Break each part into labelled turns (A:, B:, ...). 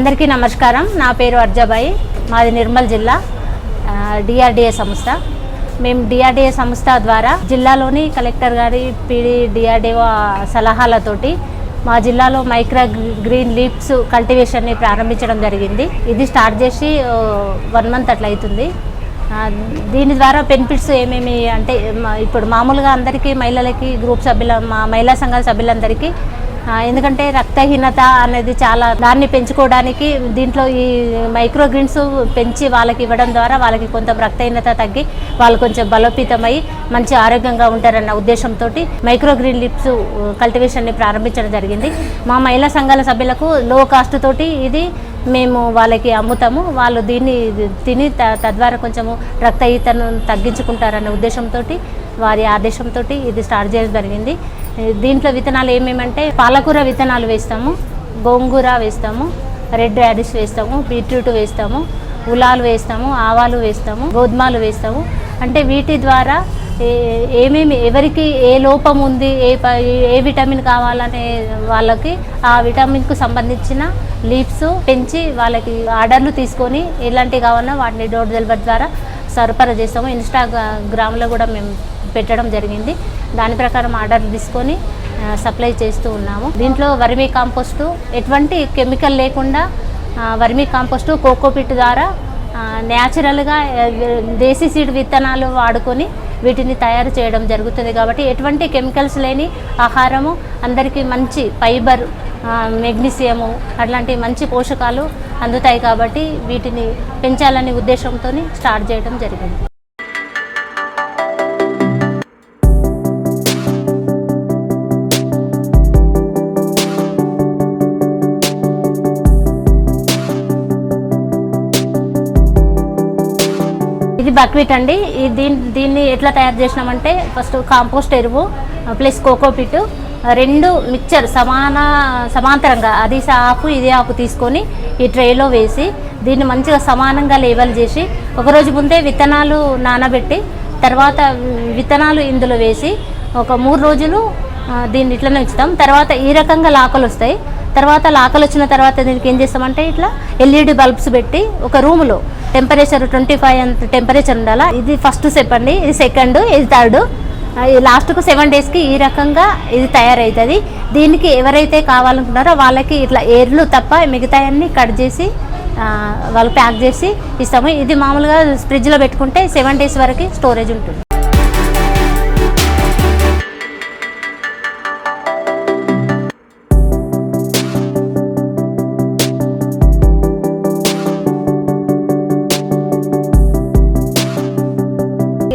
A: అందరికీ నమస్కారం. నా పేరు అర్జాబాయి. మాది నిర్మల్ జిల్లా. డిఆర్డిఏ సంస్థ. మేము డిఆర్డిఏ సంస్థ ద్వారా జిల్లాలోని కలెక్టర్ గారి పీడి డిఆర్డిఓ సలహాలతోటి మా జిల్లాలో మైక్రో గ్రీన్ లీప్స్ కల్టివేషన్ని ప్రారంభించడం జరిగింది. ఇది స్టార్ట్ చేసి వన్ మంత్ అట్లా అవుతుంది దీని ద్వారా బెనిఫిట్స్ ఏమేమి అంటే ఇప్పుడు మామూలుగా అందరికీ మహిళలకి గ్రూప్ సభ్యుల మా మహిళా సంఘాల సభ్యులందరికీ ఎందుకంటే రక్తహీనత అనేది చాలా దాన్ని పెంచుకోవడానికి దీంట్లో ఈ మైక్రోగ్రీన్స్ పెంచి వాళ్ళకి ఇవ్వడం ద్వారా వాళ్ళకి కొంత రక్తహీనత తగ్గి వాళ్ళు కొంచెం బలోపేతమై మంచి ఆరోగ్యంగా ఉంటారన్న ఉద్దేశంతో మైక్రోగ్రీన్ లిప్స్ కల్టివేషన్ని ప్రారంభించడం జరిగింది. మా మహిళా సంఘాల సభ్యులకు లో కాస్ట్ తోటి ఇది మేము వాళ్ళకి అమ్ముతాము. వాళ్ళు దీన్ని తిని త- తద్వారా కొంచెము రక్తహీతను తగ్గించుకుంటారన్న ఉద్దేశంతో వారి ఆదేశంతో ఇది స్టార్ట్ చేయడం జరిగింది. దీంట్లో విత్తనాలు ఏమేమంటే పాలకూర విత్తనాలు వేస్తాము గోంగూర వేస్తాము రెడ్ రాడిష్ వేస్తాము బీట్రూట్ వేస్తాము ఉలాలు వేస్తాము ఆవాలు వేస్తాము గోధుమలు వేస్తాము. అంటే వీటి ద్వారా ఏ- ఏమేమి ఎవరికి ఏ లోపం ఉంది ఏ ప- ఏ విటమిన్ కావాలనే వాళ్ళకి ఆ విటమిన్కు సంబంధించిన లీవ్స్ పెంచి వాళ్ళకి ఆర్డర్లు తీసుకొని ఎలాంటివి కావాలన్నా వాటిని డోర్ డెలివరీ ద్వారా సరఫరా చేస్తాము. ఇన్స్టాగ్రామ్లో కూడా మేము పెట్టడం జరిగింది. దాని ప్రకారం ఆర్డర్ తీసుకొని సప్లై చేస్తూ ఉన్నాము. దీంట్లో వర్మీ కాంపోస్టు ఎటువంటి కెమికల్ లేకుండా వర్మీ కాంపోస్టు కోకోపిట్ ద్వారా న్యాచురల్గా దేశీ సీడ్ విత్తనాలు వాడుకొని వీటిని తయారు చేయడం జరుగుతుంది కాబట్టి ఎటువంటి కెమికల్స్ లేని ఆహారము అందరికీ మంచి ఫైబర్ మెగ్నీషియము అట్లాంటి మంచి పోషకాలు అందుతాయి కాబట్టి వీటిని పెంచాలనే ఉద్దేశంతో స్టార్ట్ చేయడం జరిగింది. ఇది బక్వీట్ అండి. ఈ దీన్ని దీన్ని ఎట్లా తయారు చేసినామంటే ఫస్ట్ కాంపోస్ట్ ఎరువు ప్లస్ కోకోపిట్ రెండు మిక్చర్ సమాన సమాంతరంగా అది ఆకు ఇది ఆకు తీసుకొని ఈ ట్రేలో వేసి దీన్ని మంచిగా సమానంగా లేబల్ చేసి ఒకరోజు ముందే విత్తనాలు నానబెట్టి తర్వాత విత్తనాలు ఇందులో వేసి ఒక మూడు రోజులు దీన్ని ఇట్లనే ఉంచుతాం. తర్వాత ఈ రకంగా లాకలు వస్తాయి. తర్వాత లాకలు వచ్చిన తర్వాత దీనికి ఏం చేస్తామంటే ఇట్లా ఎల్ఈడి బల్బ్స్ పెట్టి ఒక రూమ్లో టెంపరేచర్ ట్వంటీ ఫైవ్ అంత టెంపరేచర్ ఉండాలా? ఇది ఫస్ట్ స్టెప్ అండి. ఇది సెకండ్ ఇది థర్డ్ లాస్ట్కు సెవెన్ డేస్కి ఈ రకంగా ఇది తయారవుతుంది. దీనికి ఎవరైతే కావాలనుకుంటారో వాళ్ళకి ఇట్లా ఏర్లు తప్ప మిగతాయన్నీ కట్ చేసి వాళ్ళు ప్యాక్ చేసి ఇస్తాము. ఇది మామూలుగా ఫ్రిడ్జ్లో పెట్టుకుంటే సెవెన్ డేస్ వరకు స్టోరేజ్ ఉంటుంది.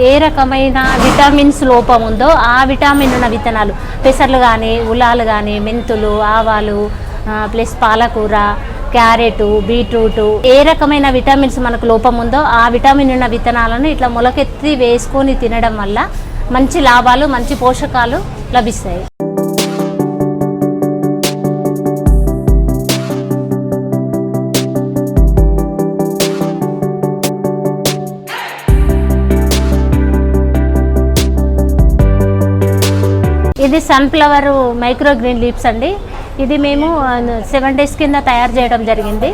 A: ఏ రకమైన విటమిన్స్ లోపం ఉందో ఆ విటమిన్ ఉన్న విత్తనాలు పెసర్లు కానీ ఉలాలు కానీ మెంతులు ఆవాలు ప్లస్ పాలకూర క్యారెట్ బీట్రూట్ ఏ రకమైన విటమిన్స్ మనకు లోపం ఉందో ఆ విటమిన్ ఉన్న విత్తనాలను ఇట్లా మొలకెత్తి వేసుకొని తినడం వల్ల మంచి లాభాలు మంచి పోషకాలు లభిస్తాయి. ఇది సన్ఫ్లవర్ మైక్రో గ్రీన్ లీప్స్ అండి. ఇది మేము సెవెన్ డేస్ కింద తయారు చేయడం జరిగింది.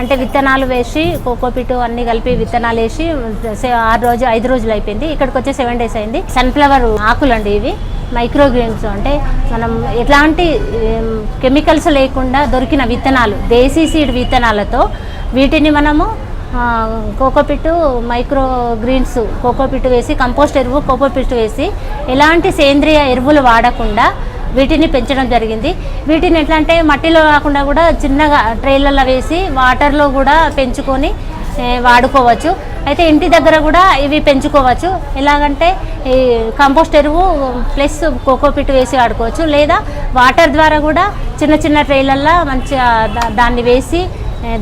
A: అంటే విత్తనాలు వేసి కోకోపిట్ అన్ని కలిపి విత్తనాలు వేసి ఆరు రోజు ఐదు రోజులు అయిపోయింది. ఇక్కడికి వచ్చి సెవెన్ డేస్ అయింది. సన్ఫ్లవర్ ఆకులు అండి ఇవి మైక్రో గ్రీన్స్ అంటే మనం ఎలాంటి కెమికల్స్ లేకుండా దొరికిన విత్తనాలు దేశీ సీడ్ విత్తనాలతో వీటిని మనము కోకోపిట్ మైక్రో గ్రీన్స్ కోకోపిట్ వేసి కంపోస్ట్ ఎరువు కోకోపిట్ వేసి ఎలాంటి సేంద్రియ ఎరువులు వాడకుండా వీటిని పెంచడం జరిగింది. వీటిని ఎట్లా అంటే మట్టిలో కాకుండా కూడా చిన్నగా ట్రైలలో వేసి వాటర్లో కూడా పెంచుకొని వాడుకోవచ్చు. అయితే ఇంటి దగ్గర కూడా ఇవి పెంచుకోవచ్చు. ఎలాగంటే ఈ కంపోస్ట్ ఎరువు ప్లస్ కోకోపిట్ వేసి వాడుకోవచ్చు. లేదా వాటర్ ద్వారా కూడా చిన్న చిన్న ట్రైలల్లో మంచిగా దాన్ని వేసి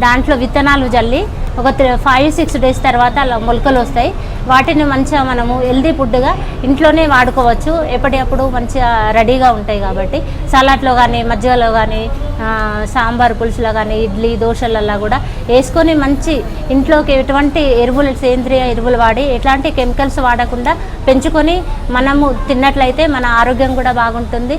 A: దాంట్లో విత్తనాలు జల్లి ఒక ఫైవ్ సిక్స్ డేస్ తర్వాత అలా మొలకలు వస్తాయి. వాటిని మంచిగా మనము హెల్దీ ఫుడ్గా ఇంట్లోనే వాడుకోవచ్చు. ఎప్పటికప్పుడు మంచిగా రెడీగా ఉంటాయి కాబట్టి. సలాడ్లో కానీ మజ్జిగలో కానీ సాంబార్ పులుసులో కానీ ఇడ్లీ దోశలలో కూడా వేసుకొని మంచి ఇంట్లోకి ఎటువంటి ఎరువులు సేంద్రియ ఎరువులు వాడి ఎట్లాంటి కెమికల్స్ వాడకుండా పెంచుకొని మనము తిన్నట్లయితే మన ఆరోగ్యం కూడా బాగుంటుంది.